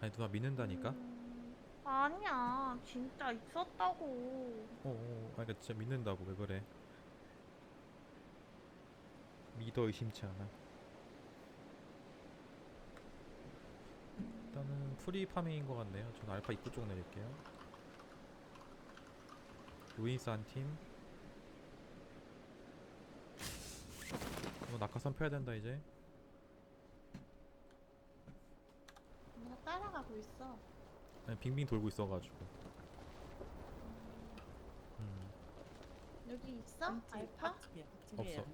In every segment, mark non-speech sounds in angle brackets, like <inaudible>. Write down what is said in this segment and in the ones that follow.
아니 누나 믿는다니까? 음, 아니야. 진짜 있었다고. 어어 아니 진짜 믿는다고. 왜 그래? 믿어 의심치 않아. 일단은 프리 파밍인 것 같네요. 저는 알파 입구 쪽 내릴게요. 루인스 한팀. 이거 낙하산 펴야 된다 이제 나 따라가고 있어 아니, 빙빙 돌고 있어가지고 음, 여기 있어? 알파? 없어.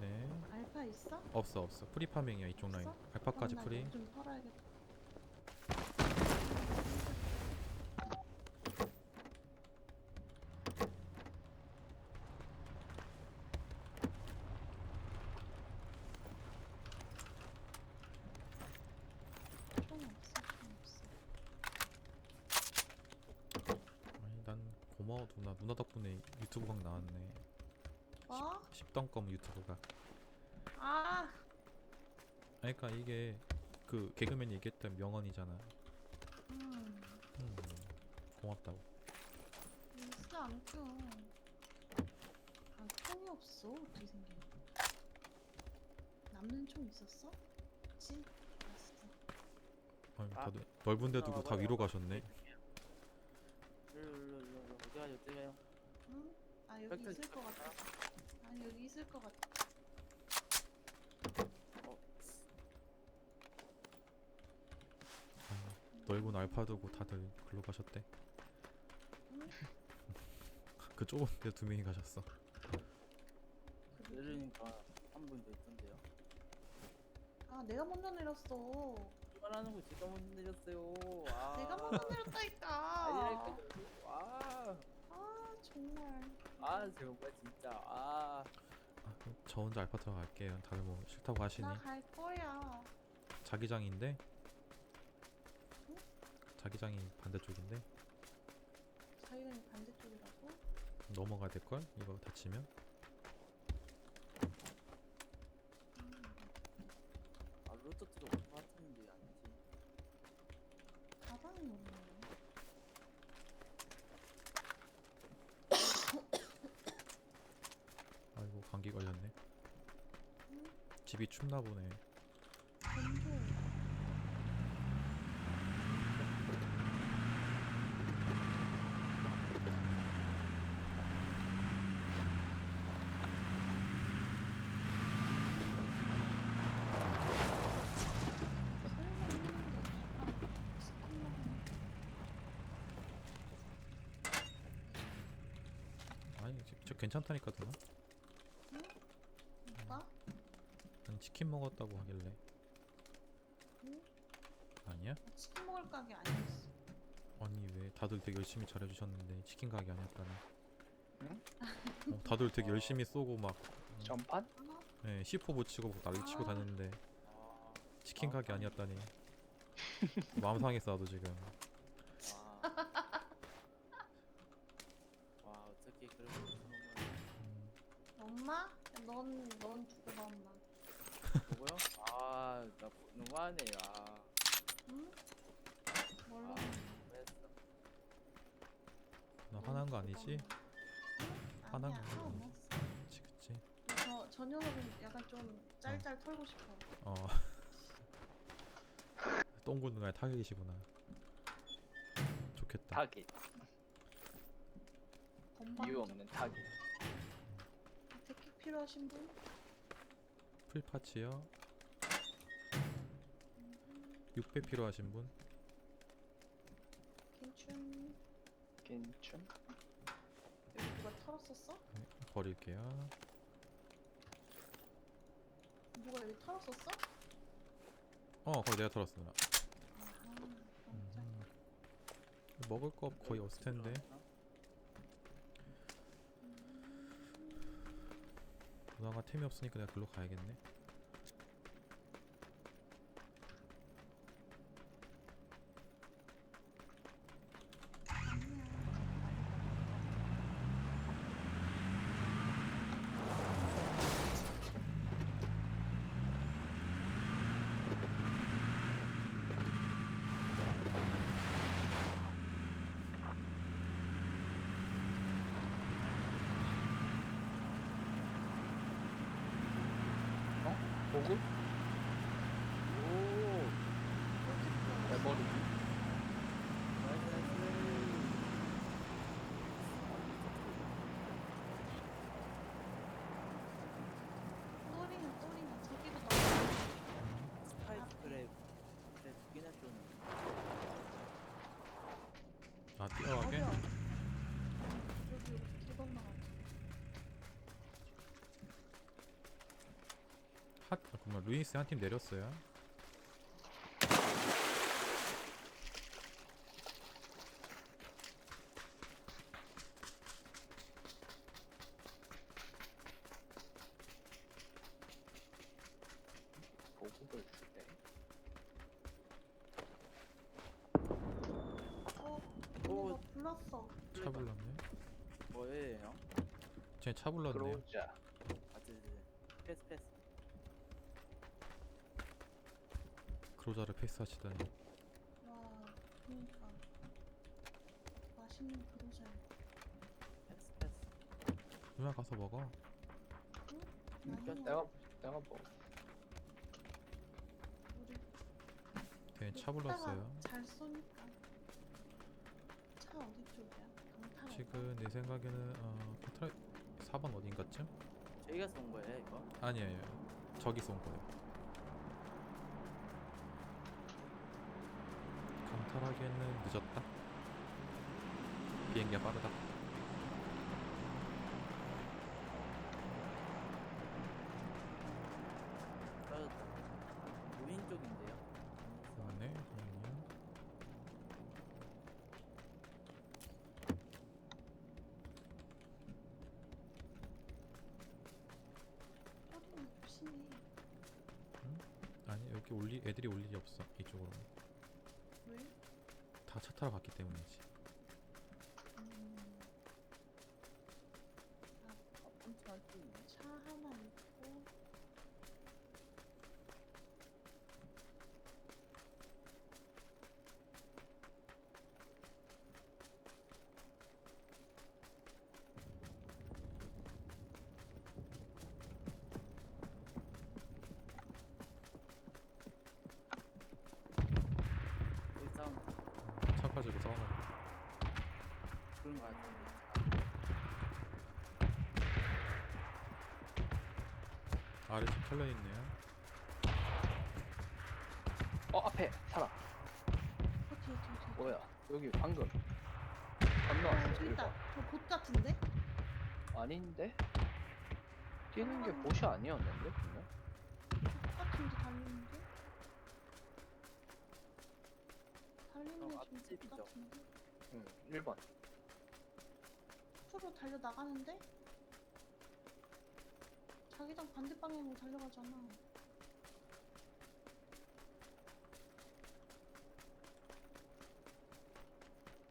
네 알파 있어? 없어 없어 프리 파밍이야 이쪽 라인 없어? 알파까지 그럼 나 프리 이거 좀 털어야겠다 총 없어 총 없어 아니 난 고마워 누나 누 나 유튜브 각 나왔네 뭐? 10덩검 유튜브가 아 아니 그니까 이게 그 개그맨이 얘기했던 명언이잖아 음. 음, 고맙다고 있어 안 껴. 아 총이 없어 어떻게 생긴? 남는 총 있었어? 그치? 알았어. 아니 아, 다들 넓은 데 두고 다 나와봐요. 위로 가셨네 일로 일로 일로 어디 가요 어디 가요 응? 아 여기 있을 것 같아. 아니 여기 있을 것 같아. 어 아니, 넓은 알파 두고 다들 글로 가셨대 응? <laughs> 그 좁은 데두 명이 가셨어 그러게. 내리니까 한 분도 있던데요 아 내가 먼저 내렸어. 말하는 거 제가 먼저 내렸어요 아 내가 먼저 내렸다니까. 아니랄까 아아 아 정말. 아, 정말 진짜 아 아, 그럼 저 혼자 알파 들어갈게요 다들 뭐 싫다고 하시니 나 갈 거야. 자기장인데 응? 자기장이 반대쪽인데 자기는 반대쪽이라고? 넘어가야 될 걸? 이거 다치면 아, 로또트도 올것 같은데 아니지 가방이 없네. 아이고 감기 걸렸네 응? 집이 춥나 보네. 아니 저, 저 괜찮다니까 누나 오빠? 아니 치킨 먹었다고 하길래 응? 아니야? 치킨 먹을 가게 아니었어. 아니 왜 다들 되게 열심히 잘해주셨는데 치킨 가게 아니었다니 응? 어, 다들 되게 열심히 쏘고 막 전판? 하나? 예, C4 붙이고 막 난리 치고 아. 다녔는데 아, 치킨 아, 가게 아니었다니 마음 상했어 나도 지금 <laughs> 와. 와 어떻게 그런 걸 음, 엄마? 넌, 넌 두고 봐, 엄마. 보고요? 아 나 너무하네 아 응? 뭘로? 아, 너무했어 나 화난 거 아니지? 응? 화난 아니야, 거 화안 났어. 그치 그치 저, 저 녀석은 약간 좀 짤짤 털고 싶어. 어 똥구 누나의 타격이시구나 좋겠다 타겟 건방. 이유 없는 타겟 데킥 필요하신 분? 풀파츠요 6배 필요하신 분? 괜춘. 괜춘 여기 누가 털었었어? 네, 버릴게요 누가 여기 털었었어? 어 거기 내가 털었어 누나 아하, 음. 먹을 거 거의 없을 텐데 누나가 템이 없으니까 내가 글로 가야겠네 꺼르기? 나이스 나이스 또리는 또리는 저기로 나와. 스파이크 그래 그래 두 개나 좀 아 뛰어가게? 여기 여기. 핫 아, 그만 루이스 한 팀 내렸어요 보급을 줄 때. 어, 오. 누가 불렀어. 차 불렀네 뭐예요? 쟤차 불렀네요 그러자. 아 네네 패스 패스 그로자를 패스하시다니 와, 그러니까 맛있는. 패스 패스 누나 가서 먹어 많이 뼈- 내가 내가 뭐 우리 쟤차 먹다가 불렀어요 잘 쏘니까. 차 어디 쪽이야? 강탈. 지금 내 생각에는 어 컨트라 4번 어딘가쯤? 저희가 쏜 거예요 이거? 아니에요 저기 쏜 거예요 강탈하기에는 늦었다 비행기가 빠르다. 떨어졌다 우인 쪽인데요? 그러네 잠깐만요 또리는 조심해. 아니 여기 올 일, 애들이 올 일이 없어 이쪽으로 왜? 다 차 타러 갔기 때문이지 음, 엄청 할수 있네 차 하나 있고. 여기 싸움 차 가지고 싸우는 거 그런 거 같은데 아래 집 털려 있네요 어 앞에 사람. 어, 뒤에. 뭐야? 여기 방금 어, 건너왔어. 저기 있다. 1번. 저봇 같은데? 아닌데? 뛰는 게 보시 아니었는데 분명? 봇 같은데 달리는데? 달리는 어, 게 앞집이죠. 지금 봇 같은데? 응 1번. 앞으로 달려 나가는데? 자기장 반대 방향으로 달려가잖아.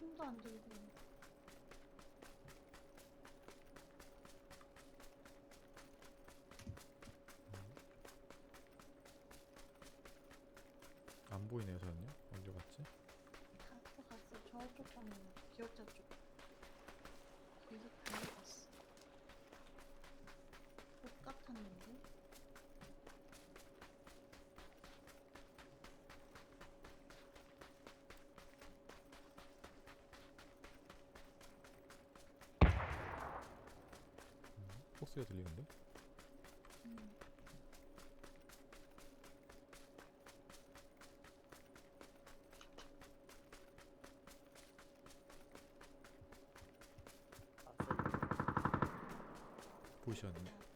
힘도 안 들고. 안 보이네요 저는요 어디 갔지? 갔어 갔어 저쪽 방향 기억자 쪽 계속 달려갔어 옷 같았는데 폭 소리가 들리는데? 음. 아 보이셨네 내 앞에.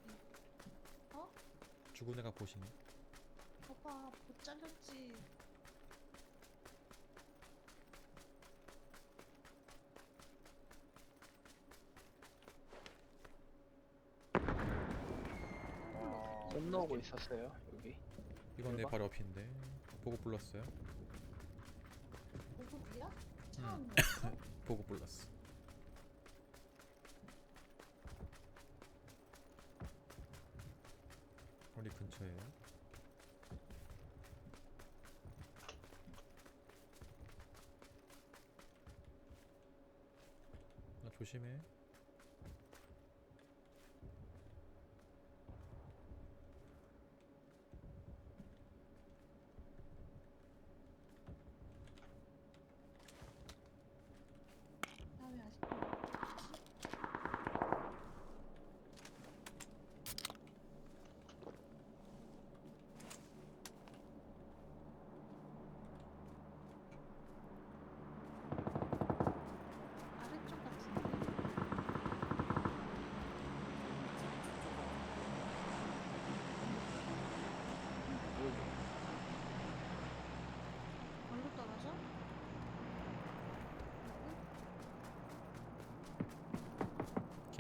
죽은 애가 보시네 봐봐 못 잘렸지 건너오고 있었어요 여기. 이건 내. 바로 옆인데 보고 불렀어요 보급이야? 차 음. <laughs> 보고 불렀어 우리 근처에요 나 조심해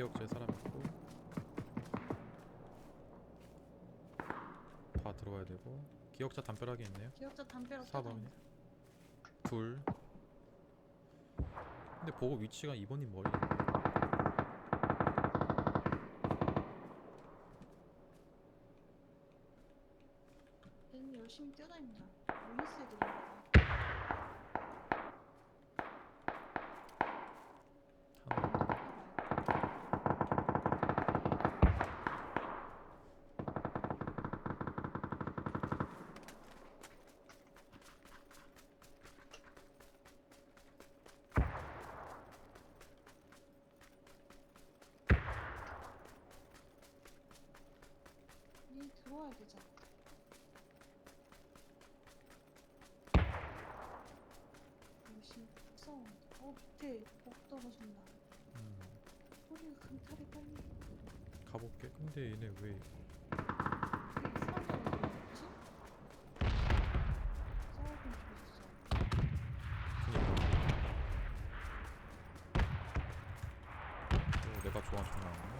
기억자에 사람 있고 다 들어와야 되고 기억자 담벼락에 있네요. 기억자 담벼락 4번이. 둘. 근데 보고 위치가 2번님 머리. 얘는 열심히 뛰어다닌다. 애들인가 봐. 하나 해봐요. 얘 들어와야 되잖아. 열심히 싸운다. 어 밑에 목 떨어진다. 음, 소리가 강탈이 빨리. 가볼게 근데 얘네 왜 이게 사람들은 왜 없지? 싸우고 있어. 그니까 오, 내가 좋아하는 총 나왔네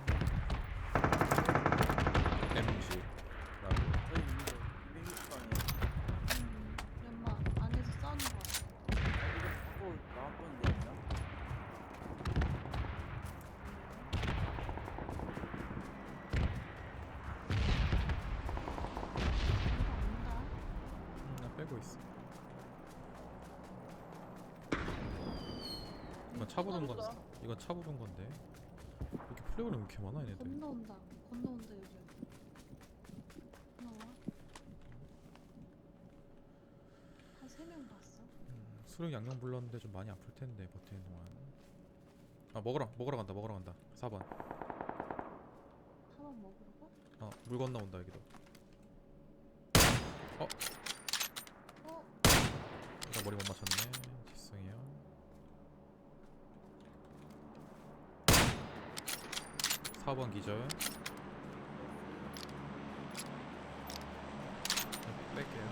MG라고 저희 있는데 260방이에요. 음, 연마 안에서 싸우는 거 같아. 이거 자꾸 나와보는데 있나? 이거 온다. 음, 나 빼고 있어 이건 차 부른 건 없어. 이건 차 부른 건데 이렇게 왜 이렇게 많아 얘네들 건너온다. 건너온다 요즘. 건너와. 한세 명 봤어. 음, 수령 양념 불렀는데 좀 많이 아플 텐데 버티는 동안 아 먹으러 먹으러 간다 먹으러 간다 4번 한번 먹으러 가? 어물 건너온다 여기도 어? 내가 머리 못 맞췄네 죄송해요 4번 기절. 네, 뺄게요.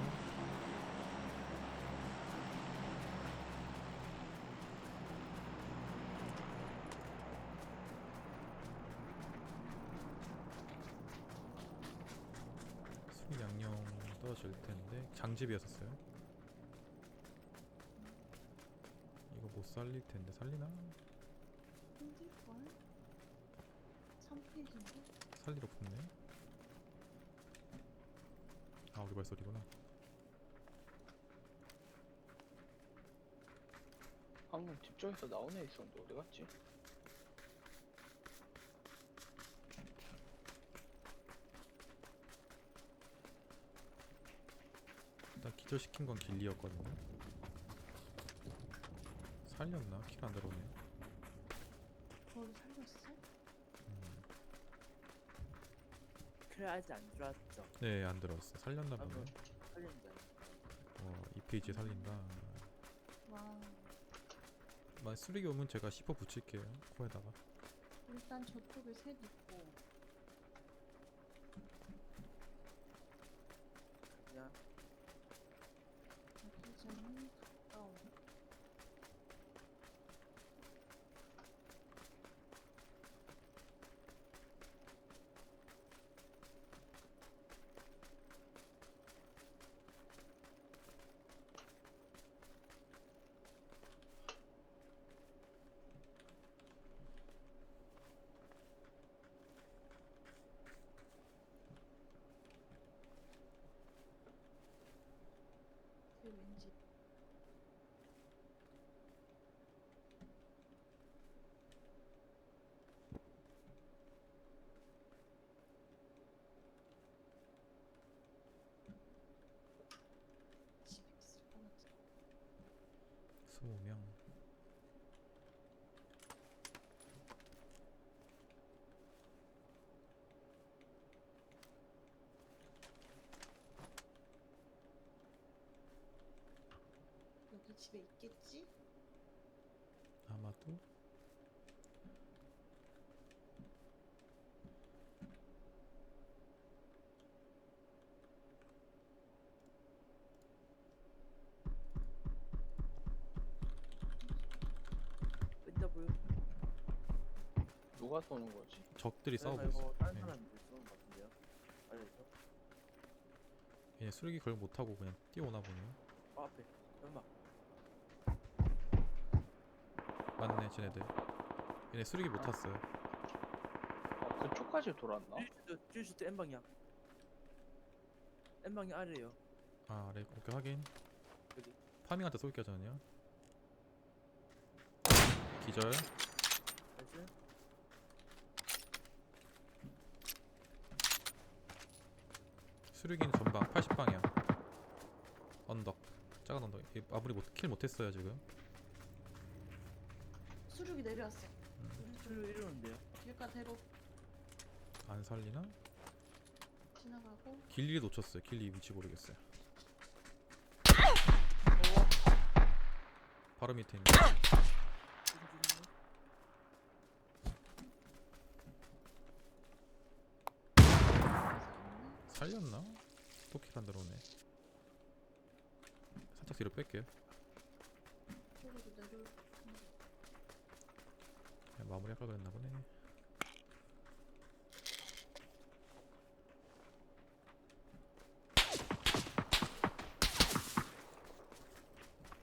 술 양념 떨어질 텐데 장집이었었어요. 이거 못 살릴 텐데 살리나? 힘들걸? 3페이지인데? 살리러 붙네. 아 우리 발소리구나. 방금 집 쪽에서 나온 애 있었는데 어디 갔지? 일단 기절시킨 건 길리였거든요. 살렸나? 킬 안 들어오네. 그걸 살렸어? 음. 그래 아직 안 들어왔죠. 네, 안 들어왔어. 살렸나 아, 보네. 그 살린다. 어, 이 페이지 살린다. 와만 쓰레기 오면 제가 씹어 붙일게요. 코에다가. 일단 저쪽에 셋 있고 그냥 여기는 가까워 그 왠지 집에 있을 뻔했지 20명. 여기 집에 있겠지? 아마도 누가 쏘는 거지? 적들이 네, 싸우고 말고 있어. 다른 예. 사람이 쏘는 것 같은데요. 알려줘. 얘네 수륙이 그걸 못 타고 그냥 뛰어오나 보네요. 어, 앞에. 연막. 맞네, 쟤네들. 얘네 수륙이 못 아. 탔어요. 아 그쪽까지 돌았나? 쭈슈트, 쭈슈트 N 방향. N 방향 아래요. 아, 네, 오케이 확인. 여기. 파밍한테 쏠게요 저는요. 기절. 나이스. 수륙이는 전방 80방향. 언덕. 작은 언덕. 얘 마무리 못, 킬 못했어요 지금. 수륙이 내려왔어. 쭈 이러는데요. 길가대로 안 살리나? 지나가고 길리 놓쳤어요. 길리 위치 모르겠어요. 바로 밑에 있는. 살렸나? 또킬안 들어오네. 살짝 뒤로 뺄게요. 내려. 그냥 마무리 할걸 그랬나 보네.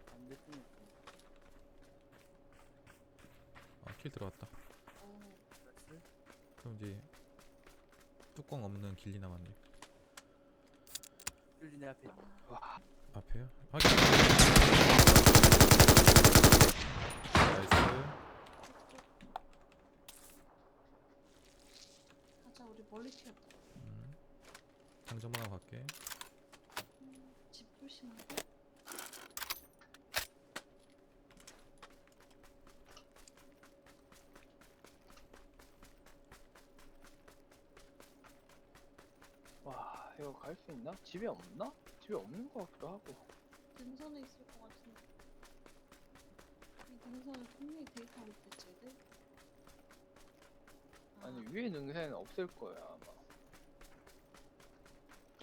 반대쪽에 아, 킬 들어왔다. 어. 그럼 이제 뚜껑 없는 길리 남았네. 쭈리 내 앞에. 와 앞에요? 확인. 나이스. 가자 우리 멀리 튀었다. 음. 장점만 하고 갈게. 음, 집 조심하고. 와 이거 갈수 있나? 집에 없나? 집에 없는 것 같기도 하고 능선에 있을 것 같은데. 이 능선에 분명히 데이터가 있겠지, 애들? 아, 아니 위에 능선은 없을 거야 아마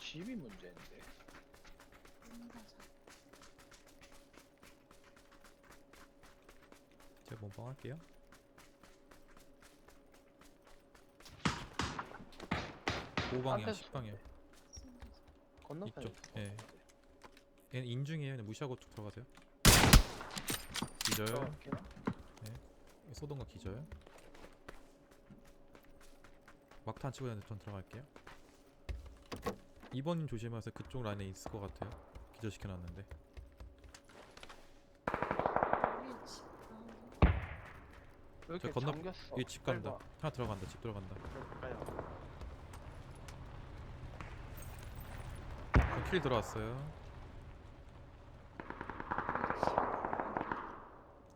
집이 문제인데 능사자. 제가 몸빵 할게요. 오방이야 앞에서 10방이야. 승사자. 건너편에 이쪽, 예. 얘는 인중이에요. 그냥 무시하고 쭉 들어가세요. 기절. 들어갈게요. 쏘던 거 기절. 막탄 치고 있는데 전 들어갈게요. 2번님 조심하세요. 그쪽 라인에 있을 것 같아요. 기절 시켜놨는데. 위에 집. 아, 왜 이렇게 저 건너- 잠겼어 이게 집 간다. 빨리 하나 들어간다. 집 들어간다. 가요. 어, 킬 들어왔어요.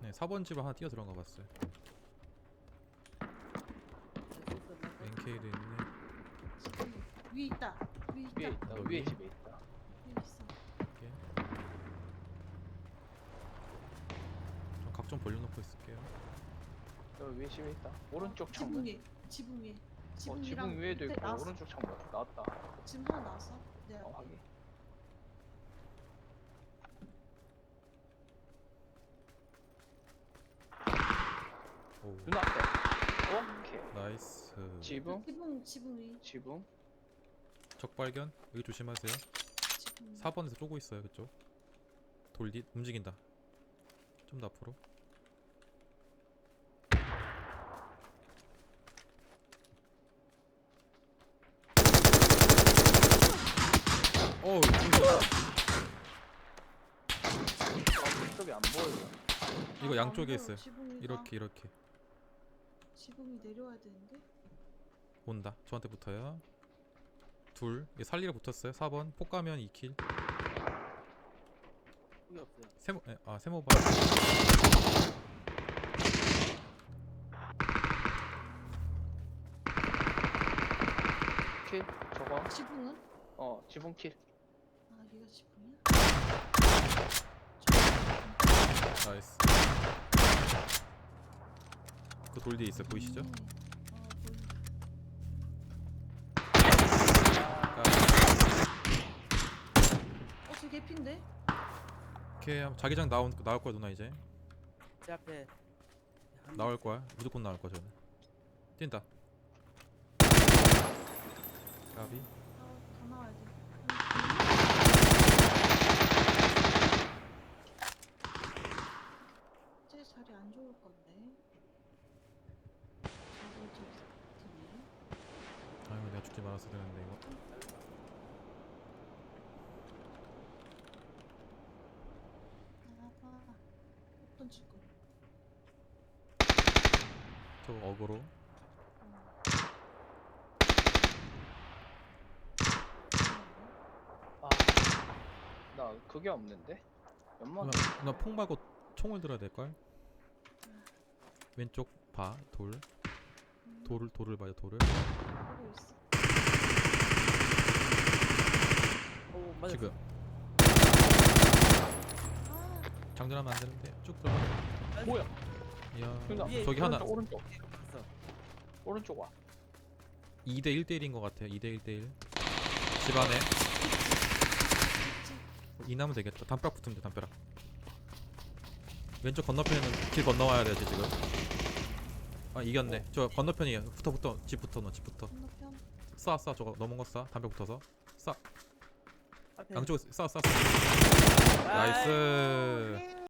네, 4번 집에 하나 뛰어 들어간 거 봤어요. NK도 있네. 위에 있다. 위에 있다. 위에 있다 여기? 위에 집에 있다 위에 있어. 이렇게. 전 각종 벌려놓고 있을게요. 여기 위에 집에 있다 오른쪽 지붕 창문 위에. 지붕 위에. 어 지붕이랑 지붕 위에도 있고 나왔어. 오른쪽 창문 나왔다 지금 하나 나왔어. 네. 어 확인 오, 눈 앞에 오케이 나이스. 지붕 지붕 지붕 위. 지붕 적 발견. 여기 조심하세요. 지붕. 위. 4번에서 쏘고 있어요. 그쪽. 돌디 움직인다. 좀 더 앞으로. 어우, 깜짝이야. 아 그쪽이 안 보여 이거 아, 양쪽에 있어요. 이렇게 이렇게 지붕이 내려와야 되는데. 온다. 저한테 붙어요. 둘. 이게 살리러 붙었어요. 4번. 폭 가면 2킬. 그게 없어요. 세모 에, 아 세모바. 킬 저거 지붕은? 어 지붕 킬 아 얘가 지붕이야? 나이스. 그 돌 뒤에 있어 요 보이시죠? 음, 어. 아, 어저 개핀데? 오케이. 한번 자기장 나온 나올 거야 누나 이제. 제 앞에 한 나올 명 거야. 무조건 나올 거야 저는. 뛴다 까비 아, 더 나와야 돼. 제 자리 안 좋을 건데. 저기 저 팀이. 아이고 말았어야 되는데 이거 아, 어떤 친구? 저거 어그로 아, 나 그게 없는데? 연막 나폭 말고 총을 들어야 될걸? 왼쪽 봐돌 음, 돌을 돌을 봐요 돌을 보고 있어. 오 맞아 지금. 아, 장전하면 안 되는데 쭉 들어가. 뭐야? 이야 위에 저기 하나. 오른쪽, 오른쪽, 오른쪽 와. 2대 1대1인 것 같아요. 2대 1대1 집 안에. 이나면 되겠다. 담벼락 붙으면 돼 담벼락. 왼쪽 건너편에는 길 건너와야 되지 지금. 아 이겼네. 저 건너편이에요. 붙어 붙어. 집 붙어 너집 붙어. 건너편. 쏴 쏴. 저거 넘은 거 쏴. 담벼 붙어서. 쏴 쏴쏴 아이, 나이스. 예.